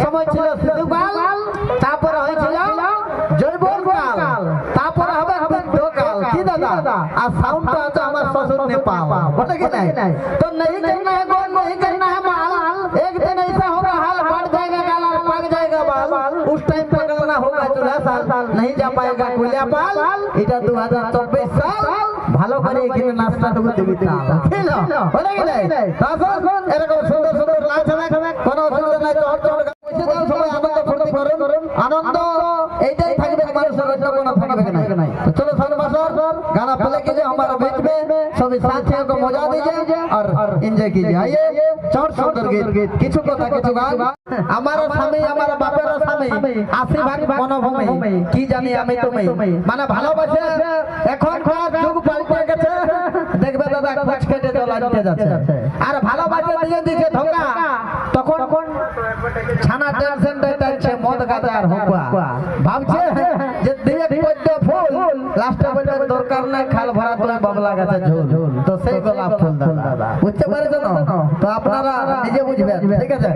সময় ছিল শিশুকাল তারপরে হয়েছিল জৈবন কাল তারপরে হবে বৃদ্ধকাল কি দাদা আর সাউন্ডটা আছে আমার শ্বশুর নেপাল বটে কি নাই तो नहीं करना है गोल नहीं करना है माल एक दिन ऐसा होगा हाल बढ़ जाएगा गाल और पक जाएगा बाल उस टाइम पे करना होगा चूल्हा साल नहीं जा पाएगा कोयला पाल এটা দু হাজার চব্বিশ সাল ভালো করে এখানে নাস্তাটুকু দিবি তাল খেলো বলে গেলে তখন এরকম আনন্দ এইটাই থাকবে মানুষের অন্য কোনো থাকবে না তো চলো সামনে মাস্টার गाना प्ले कीजिए हमारा बीच में सभी साथियों को मजा दीजिए और एंजॉय कीजिए आइए चौड़ सुंदर गीत কিছু কথা কিছু গান আমার স্বামী আমার বাপের স্বামী আশি ভাগ মনোভূমি কি জানি আমি তুমি মানে ভালোবাসে এখন যুগ পাল্টে গেছে দেখবে দাদা কুচ কেটে তোলা দিতে যাচ্ছে আর ভালোবাসে দিয়ে দিছে ধোকা তখন ছানা টেনশন টাইছে মদ গাদার আর ভাবছে যে দিয়ে পদ্ম ফুল লাস্টে বলে দরকার নাই খাল ভরা তোলা বাবলা গাছে ঝুল। তো সেই গোলাপ ফুল দাদা। বুঝতে পারছ তো আপনারা নিজে বুঝবেন ঠিক আছে।